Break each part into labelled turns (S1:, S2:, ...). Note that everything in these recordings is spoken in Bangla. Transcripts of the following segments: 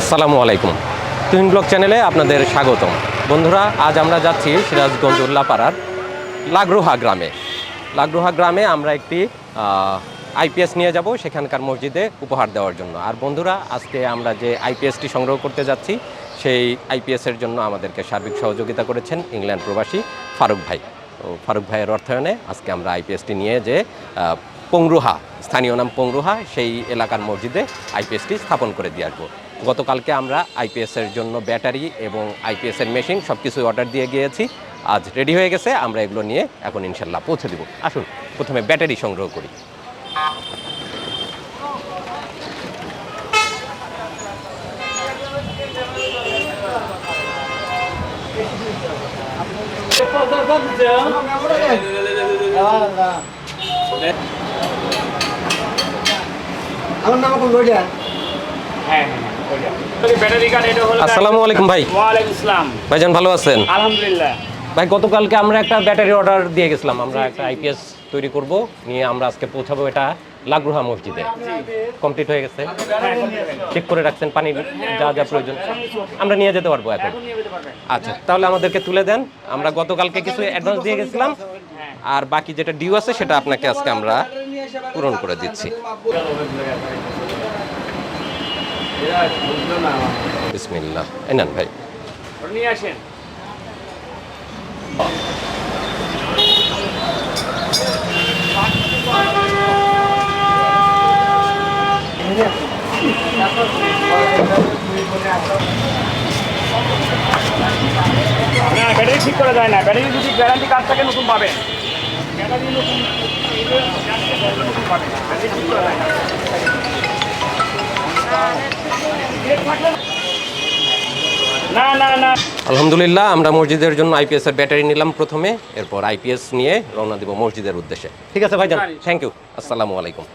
S1: আসসালামু আলাইকুম। তুহিন ব্লগ চ্যানেলে আপনাদের স্বাগতম। বন্ধুরা, আজ আমরা যাচ্ছি সিরাজগঞ্জ উল্লাপাড়ার লাগরোহা গ্রামে। লাগরোহা গ্রামে আমরা একটি আইপিএস নিয়ে যাব, সেখানকার মসজিদে উপহার দেওয়ার জন্য। আর বন্ধুরা, আজকে আমরা যে আইপিএসটি সংগ্রহ করতে যাচ্ছি, সেই আইপিএসের জন্য আমাদেরকে সার্বিক সহযোগিতা করেছেন ইংল্যান্ড প্রবাসী ফারুক ভাই। তো ফারুক ভাইয়ের অর্থায়নে আজকে আমরা আইপিএসটি নিয়ে যে পংরুহা, স্থানীয় নাম পংরুহা, সেই এলাকার মসজিদে আইপিএসটি স্থাপন করে দিয়ে আসব। গতকালকে আমরা আইপিএসের জন্য ব্যাটারি এবং আইপিএসের মেশিন সব কিছু অর্ডার দিয়ে গিয়েছি। আজ রেডি হয়ে গেছে আমরা এগুলো নিয়ে এখন ইনশাল্লাহ পৌঁছে দিব। আসুন প্রথমে ব্যাটারি সংগ্রহ করি।
S2: আমার নাম কোন রোজা
S3: হ্যাঁ হ্যাঁ।
S1: আসসালামু আলাইকুম ভাই। ভাইজান ভালো আছেন?
S3: আলহামদুলিল্লাহ।
S1: ভাই গতকালকে আমরা একটা ব্যাটারি অর্ডার দিয়ে গেছিলাম। আমরা একটা আইপিএস তৈরি করব নিয়ে আমরা আজকে পৌঁছাবো এটা লাগরুহা মসজিদে। কমপ্লিট হয়ে গেছে। চেক করে রাখছেন পানি যা যা প্রয়োজন। আমরা নিয়ে যেতে পারব এখন। আচ্ছা তাহলে আমাদেরকে তুলে দেন। আমরা গতকালকে কিছু অ্যাডভান্স দিয়ে গেছিলাম। আর বাকি যেটা ডিউ আছে সেটা আপনাকে আজকে আমরা পূরণ করে দিচ্ছি। বিসমিল্লাহ। এই নেন ভাই।
S3: নিয়ে আসেন। না ব্যাটারি ঠিক করা যায় না। ব্যাটারি যদি গ্যারান্টি কার্ড থাকে নতুন পাবেন। ব্যাটারি নতুন পাবেন ঠিক করা যায় না
S1: আলহামদুলিল্লাহ আমরা মসজিদের জন্য আইপিএস এর ব্যাটারি নিলাম প্রথমে। এরপর আইপিএস নিয়ে রওনা দিব মসজিদের উদ্দেশ্যে। ঠিক আছে ভাইজান। থ্যাংক ইউ আসসালামু আলাইকুম।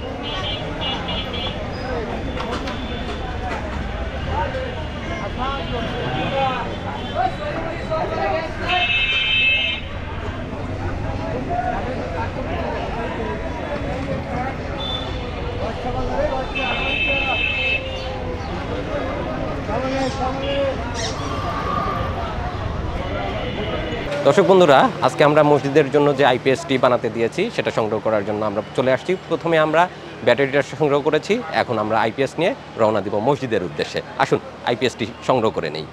S1: Thank you. দর্শক বন্ধুরা, আজকে আমরা মসজিদের জন্য যে আইপিএসটি বানাতে দিয়েছি, সেটা সংগ্রহ করার জন্য আমরা চলে আসছি। প্রথমে আমরা ব্যাটারিটা সংগ্রহ করেছি, এখন আমরা আইপিএস নিয়ে রওনা দিব মসজিদের উদ্দেশ্যে। আসুন আইপিএসটি সংগ্রহ করে নেই।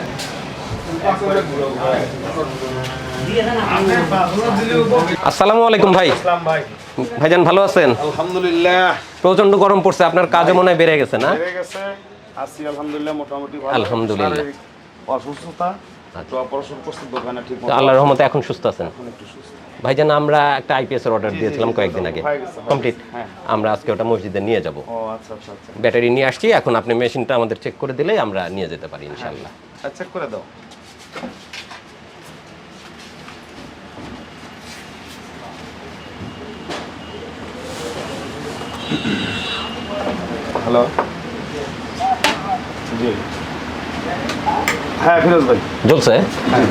S2: না
S1: আসসালামু আলাইকুম ভাই। ভাইজান ভালো আছেন?
S4: আলহামদুলিল্লাহ।
S1: প্রচণ্ড গরম পড়ছে আপনার কাজও মনে হয় বেড়ে গেছে না?
S4: বেড়ে গেছে। আছি আলহামদুলিল্লাহ মোটামুটি ভালো। অসুস্থতা মতো
S1: আল্লাহর রহমতে এখন সুস্থ আছেন। ভাইজান আমরা একটা আইপিএস এর অর্ডার দিয়েছিলাম কয়েকদিন আগে।
S4: হয়ে গেছে, হয়ে
S1: কমপ্লিট
S4: হ্যাঁ।
S1: আমরা আজকে ওটা মসজিদে নিয়ে যাব।
S4: ও আচ্ছা আচ্ছা আচ্ছা।
S1: ব্যাটারি নিয়ে আসছি এখন আপনি মেশিনটা আমাদের চেক করে দিলেই আমরা নিয়ে যেতে পারি ইনশাল্লাহ
S4: চেক আচ্ছা, করে দাও। হ্যালো জি। হ্যাঁ ফিরোজ ভাই।
S1: জ্বলছে?
S4: হ্যাঁ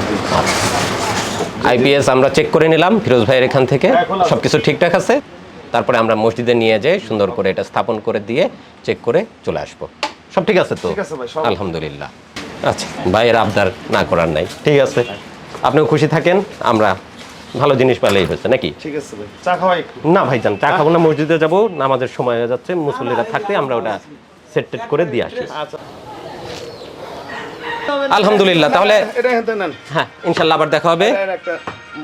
S1: আইপিএস আমরা চেক করে নিলাম ফিরোজ ভাইয়ের এখান থেকে।
S4: হ্যাঁ, খোলা। আছে।
S1: সবকিছু ঠিকঠাক আছে। তারপরে আমরা মসজিদে নিয়ে যাই সুন্দর করে এটা স্থাপন করে দিয়ে চেক করে চলে আসব। সব ঠিক আছে তো?
S4: সব-
S1: আলহামদুলিল্লাহ। আচ্ছা ভাইয়ের আবদার না করার নাই। ঠিক আছে। আপনিও খুশি থাকেন আমরা ভালো জিনিস পেলেই হয়েছে নাকি?
S4: ঠিক আছে ভাই চা খাওয়াই একটু।
S1: না ভাইজান চা খাব না মসজিদে যাব নামাজের সময় হয়ে যাচ্ছে মুসল্লিরা থাকতে আমরা ওটা সেট টেট করে দিয়ে আসি।
S4: আচ্ছা।
S1: আলহামদুলিল্লাহ তাহলে হ্যাঁ ইনশাল্লাহ আবার দেখা হবে।
S4: এর একটা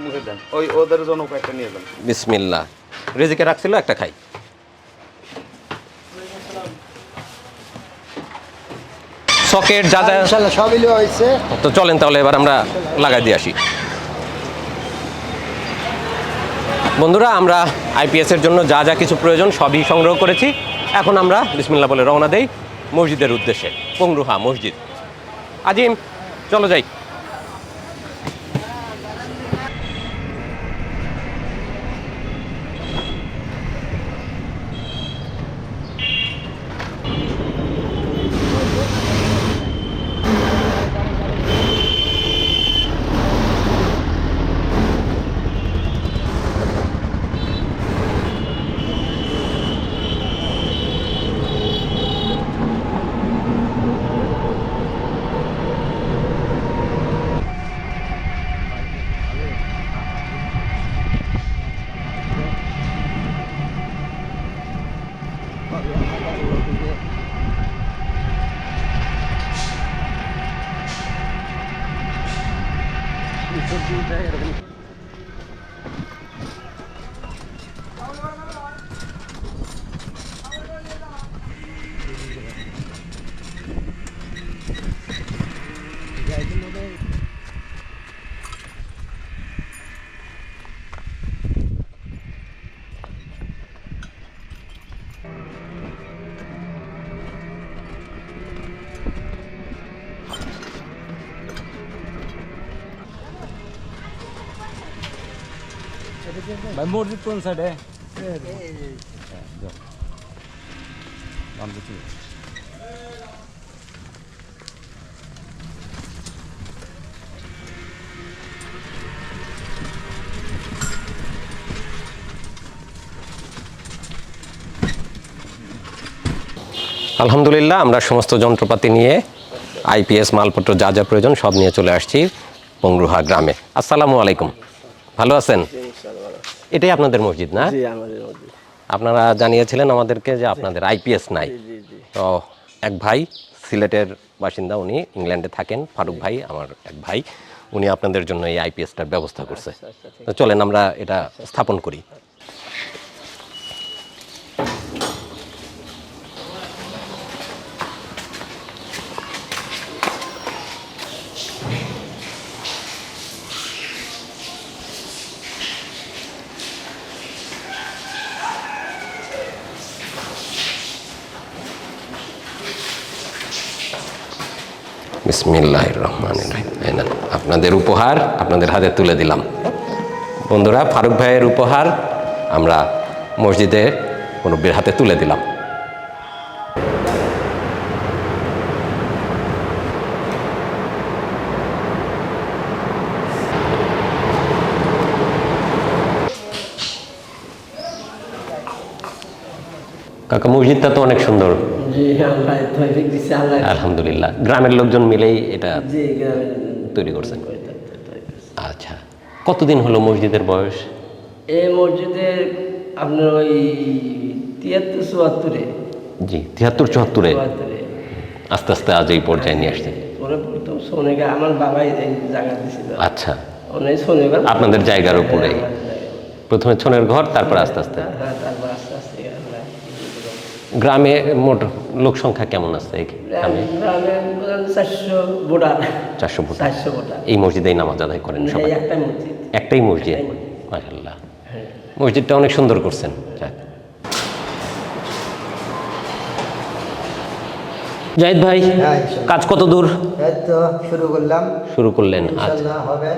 S4: মুখে দেন ওই ওদের জন্য নিয়ে যান।
S1: বিসমিল্লাহ। রেজিকে রাখছিল একটা খাই। সকেট যা যা
S2: সবই হয়েছে।
S1: তো চলেন তাহলে এবার আমরা লাগাই দিয়ে আসি। বন্ধুরা আমরা আইপিএস এর জন্য যা যা কিছু প্রয়োজন সবই সংগ্রহ করেছি। এখন আমরা বিসমিল্লা বলে রওনা দেই মসজিদের উদ্দেশ্যে। পংরুহা মসজিদ। আজিম চলো যাই। Tuesday.
S5: ভাই মসজিদ কোন সাইডে
S1: আলহামদুলিল্লাহ, আমরা সমস্ত যন্ত্রপাতি নিয়ে আইপিএস, মালপত্র যা যা প্রয়োজন সব নিয়ে চলে আসছি পংরুহা গ্রামে। আসসালামু আলাইকুম। ভালো আছেন? এটাই আপনাদের মসজিদ না? আপনারা জানিয়েছিলেন আমাদেরকে যে আপনাদের আইপিএস নাই। তো এক ভাই সিলেটের বাসিন্দা উনি ইংল্যান্ডে থাকেন ফারুক ভাই আমার এক ভাই উনি আপনাদের জন্য এই আইপিএসটার ব্যবস্থা করছে। তো চলেন আমরা এটা স্থাপন করি। রহমান আপনাদের উপহার আপনাদের হাতে তুলে দিলাম। বন্ধুরা, ফারুক ভাইয়ের উপহার আমরা মসজিদে মুরব্বীর হাতে তুলে দিলাম। কাকা, মসজিদটা তো অনেক সুন্দর। আলহামদুলিল্লাহ। গ্রামের লোকজন মিলেই এটা তৈরি করছেন। আচ্ছা। কতদিন হলো মসজিদের বয়স?
S6: এই মসজিদের আপনার ওই তিয়াত্তর চুয়াত্তরে।
S1: জি তিয়াত্তর চুয়াত্তরে। আস্তে আস্তে আজ এই পর্যায়ে নিয়ে আসছেন।
S6: পরে প্রথম সোনেগা আমার বাবাই জায়গা দিছিল।
S1: আচ্ছা। আপনাদের জায়গার উপরেই। প্রথমে ছনের ঘর তারপর আস্তে আস্তে
S6: হ্যাঁ তারপর আস্তে আস্তে আল্লাহ
S1: গ্রামে মোট লোক সংখ্যা কেমন আছে এই গ্রামে
S6: চারশো ভোটার।
S1: মসজিদেই নামাজ আদায় করেন সবাই?
S6: মসজিদ।
S1: একটাই মসজিদ? মাশাল্লাহ মসজিদটা অনেক সুন্দর করছেন। যাক। জাহিদ ভাই
S2: হ্যাঁ,
S1: কাজ কত দূর?
S2: শুরু করলাম।
S1: শুরু করলেন আচ্ছা।
S2: হবে।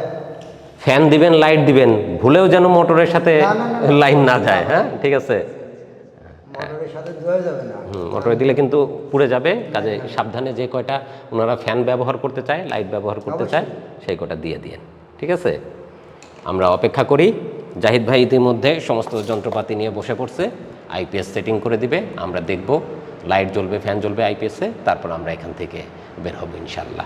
S1: ফ্যান দিবেন লাইট দিবেন ভুলেও যেন মোটরের সাথে। লাইন না যায় হ্যাঁ? ঠিক আছে
S2: মোটরের সাথে ধোয়া যাবে না
S1: হুম, মোটরে দিলে কিন্তু পুড়ে যাবে। কাজে সাবধানে যে কয়টা ওনারা ফ্যান ব্যবহার করতে চায় লাইট ব্যবহার করতে চায় সেই কয়টা দিয়ে দিয়েন। ঠিক আছে? আমরা অপেক্ষা করি। জাহিদ ভাই ইতিমধ্যে সমস্ত যন্ত্রপাতি নিয়ে বসে পড়ছে। আইপিএস সেটিং করে দিবে। আমরা দেখব। লাইট জ্বলবে ফ্যান জ্বলবে আইপিএসে তারপর আমরা এখান থেকে বের হব ইনশাল্লাহ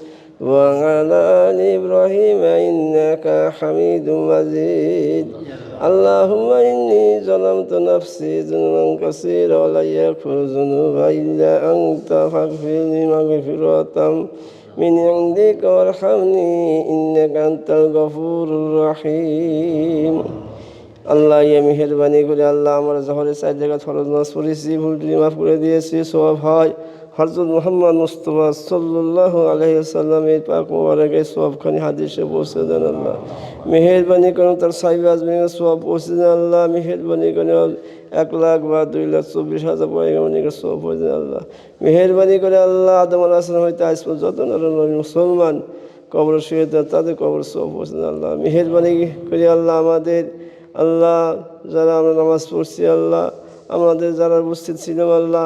S7: وعلى آل إبراهيم إنك حميد مجيد اللهم إني ظلمت نفسي ظلما كثيرا ولا يغفر الذنوب إلا أنت فاغفر لي مغفرة من عندك وارحمني إنك أنت الغفور الرحيم আল্লাহ ইয়ে মেহরবানি করে আল্লাহ আমরা জহরের চার জায়গা ফরজ নামাজ পড়েছি ভুলটি মাফ করে দিয়েছি সব হয় হরজত মোহাম্মদ মুস্তফা সাল্লাহ আলহিসাল্লামের পাক মোবারকের সবখানি হাদিসে পৌঁছে দেন আল্লাহ। মেহরবানি করেন তার সাহিব আজমিনের সব পৌঁছে দেন আল্লাহ। মেহরবানি করে এক লাখ বা দুই লাখ চব্বিশ হাজার পয়গামনিকে সব পৌঁছে দেন আল্লাহ। মেহরবানি করে আল্লাহ আদম আল্লাহ আসলাম হইতে আজ যত মুসলমান কবর শুয়ে দেন তাদের কবর সব পৌঁছে দেন আল্লাহ। মেহরবানি করে আল্লাহ আমাদের, আল্লাহ যারা আমরা নামাজ পড়ছি আল্লাহ, আমাদের যারা উপস্থিত ছিলাম আল্লাহ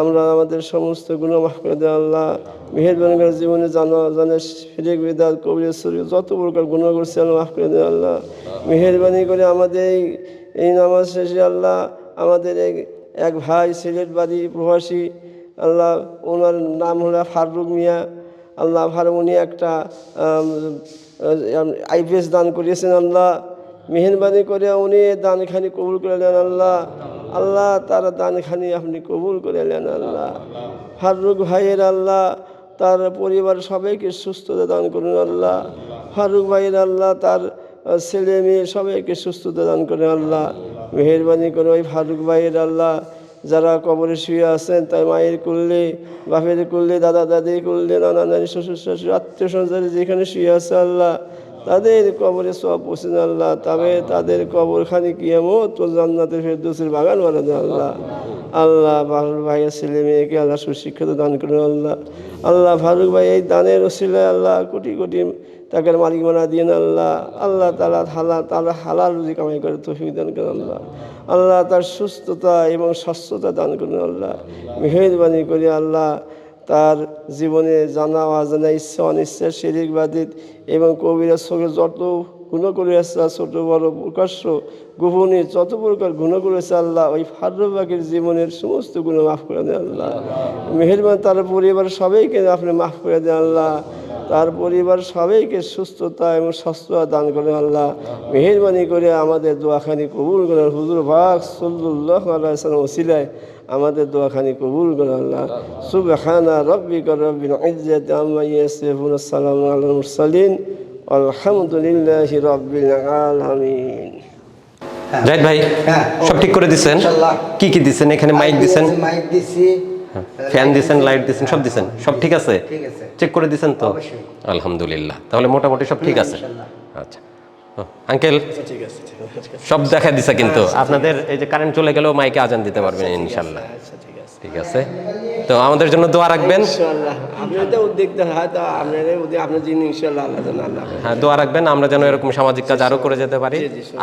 S7: আমরা আমাদের সমস্ত গুণ মাফ করে দেয় আল্লাহ। মেহেরবানি করে জীবনে জানা, জানে ফিরে বেদাত কবির যত প্রকার গুণ করছে আল্লাহ মাফ করে দেয় আল্লাহ। মেহেরবানি করে আমাদের এই নামাজ শেষে আল্লাহ আমাদের এক এক ভাই, সিলেট বাড়ি প্রবাসী, আল্লাহ ওনার নাম হলো ফারুক মিয়া। আল্লাহ ফারুক উনি একটা আইপিএস দান করিয়েছেন আল্লাহ। মেহরবানি করে উনি দানখানি কবুল করে নেন আল্লাহ। আল্লাহ তার দানখানি আপনি কবুল করে নেন আল্লাহ। ফারুক ভাইয়ের আল্লাহ, তার পরিবার সবাইকে সুস্থতা দান করুন আল্লাহ। ফারুক ভাইয়ের আল্লাহ, তার ছেলে মেয়ে সবাইকে সুস্থতা দান করেন আল্লাহ। মেহরবানি করে ওই ফারুক ভাইয়ের আল্লাহ। যারা কবরে শুয়ে আছেন তাই মায়ের করলে বাপের করলে দাদা দাদি করলে নানা নানি, শ্বশুর শাশুড়ি, আত্মীয় সঞ্চারে যেখানে শুয়ে আছে আল্লাহ। তাদের কবরে সব পৌঁছেন আল্লাহ। তবে তাদের কবরখানি কিয়ামত তো জান্নাতের ফেরদৌসের বাগান বানান আল্লাহ। আল্লাহ ফারুক ভাইয়ের ছেলে মেয়েকে আল্লাহ সুশিক্ষিত দান করুন আল্লাহ। আল্লাহ ফারুক ভাই এই দানের ওসিলায় আল্লাহ কোটি কোটি তাকে মালিক বানা দিন আল্লাহ। আল্লাহ তালা হালা তালা হালাল রুজি কামাই করে তফিক দান করেন আল্লাহ। আল্লাহ তার সুস্থতা এবং স্বাস্থ্যতা দান করুন আল্লাহ। মেহরবানি করে আল্লাহ। তার জীবনে জানা অজানা ইচ্ছা, অনিচ্ছা, শিরিক, বাদিত এবং কবিরা সঙ্গে যত গুণ করে আসছে ছোট বড় প্রকাশ্য, গোপনে যত প্রকার গুণ করেছে আল্লাহ, ওই ফারুবাগের জীবনের সমস্ত গুণ মাফ করে দেন আল্লাহ। মেহরবান তার পরিবার সবাইকে আপনি মাফ করে দেন আল্লাহ। তার পরিবার সবাইকে সুস্থতা এবং স্বাস্থ্য দান করেন আল্লাহ। মেহরবানি করে আমাদের দোয়াখানি কবুল করেন হুজুর ভাগ সল্লাহ আল্লাহ ওসিলায় আমাদের দোয়াখানি কবুল করেন আল্লাহ। সুবহানা রব্বিকা রব্বিল ইজ্জাতি আম্মা ইয়াসিফুন আসসালামু আলাল মুরসালিন আলহামদুলিল্লাহি রব্বিল আলামিন।
S1: জাহিদ ভাই
S2: হ্যাঁ,
S1: সব ঠিক করে দিচ্ছেন
S2: ইনশাল্লাহ।
S1: কি কি দিচ্ছেন এখানে মাইক দিচ্ছেন
S2: মাইক দিছি।
S1: ফ্যান দিচ্ছেন লাইট দিচ্ছেন সব দিচ্ছেন সব ঠিক আছে?
S2: ঠিক আছে।
S1: চেক করে দিচ্ছেন তো? আলহামদুলিল্লাহ। তাহলে মোটামুটি সব ঠিক আছে। আচ্ছা। আঙ্কেল
S7: ঠিক আছে
S1: সব দেখা দিছে কিন্তু। আপনাদের এই যে কারেন্ট চলে গেলেও মাইকে আজান দিতে পারবেন ইনশাল্লাহ।
S7: আচ্ছা ঠিক আছে।
S1: তো আমাদের জন্য দোয়া রাখবেন।
S7: আল্লাহ
S1: হ্যাঁ দোয়া রাখবেন। আমরা যেন এরকম সামাজিক কাজ আরও করে যেতে পারি।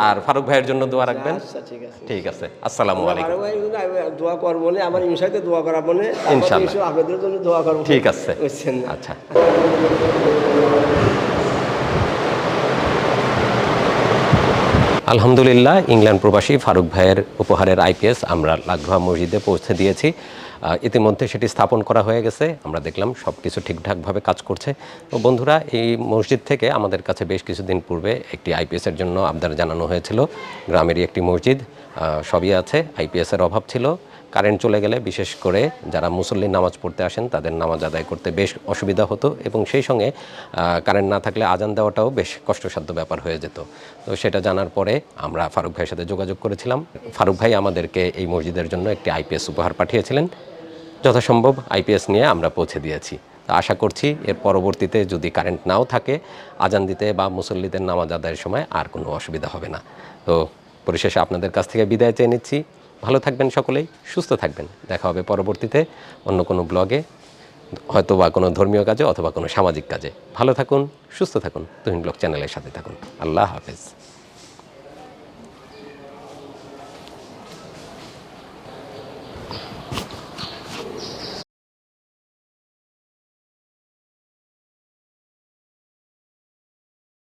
S1: আর ফারুক ভাইয়ের জন্য দোয়া রাখবেন।
S7: আচ্ছা ঠিক আছে।
S1: ঠিক আছে। আসসালামু আলাইকুম।
S7: দোয়া করব আমার ইনশাতে দোয়া করাবো আপনাদের জন্য দোয়া করব।
S1: ঠিক আছে। আচ্ছা। আলহামদুলিল্লাহ, ইংল্যান্ড প্রবাসী ফারুক ভাইয়ের উপহারের আইপিএস আমরা লাগোয়া মসজিদে পৌঁছে দিয়েছি। ইতিমধ্যে সেটি স্থাপন করা হয়ে গেছে। আমরা দেখলাম সব কিছু ঠিকঠাকভাবে কাজ করছে। তো বন্ধুরা, এই মসজিদ থেকে আমাদের কাছে বেশ কিছুদিন পূর্বে একটি আইপিএসের জন্য আবদার জানানো হয়েছিল। গ্রামেরই একটি মসজিদ সবই আছে। আইপিএসের অভাব ছিল। কারেন্ট চলে গেলে, বিশেষ করে যারা মুসল্লি নামাজ পড়তে আসেন, তাদের নামাজ আদায় করতে বেশ অসুবিধা হতো এবং সেই সঙ্গে কারেন্ট না থাকলে আজান দেওয়াটাও বেশ কষ্টসাধ্য ব্যাপার হয়ে যেত। তো সেটা জানার পরে আমরা ফারুক ভাইয়ের সাথে যোগাযোগ করেছিলাম। ফারুক ভাই আমাদেরকে এই মসজিদের জন্য একটি আইপিএস উপহার পাঠিয়েছিলেন। যথাসম্ভব আইপিএস নিয়ে আমরা পৌঁছে দিয়েছি। তো আশা করছি এর পরবর্তীতে যদি কারেন্ট নাও থাকে, আজান দিতে বা মুসল্লিদের নামাজ আদায়ের সময় আর কোনো অসুবিধা হবে না। তো পরিশেষে আপনাদের কাছ থেকে বিদায় চেয়ে নিচ্ছি। ভালো থাকবেন সকলেই, সুস্থ থাকবেন। দেখা হবে পরবর্তীতে অন্য কোনো ব্লগে হয়তো বা কোনো ধর্মীয় কাজে অথবা কোনো সামাজিক কাজে। ভালো থাকুন, সুস্থ থাকুন, তুহিন ব্লগ চ্যানেলের সাথে থাকুন। আল্লাহ হাফেজ।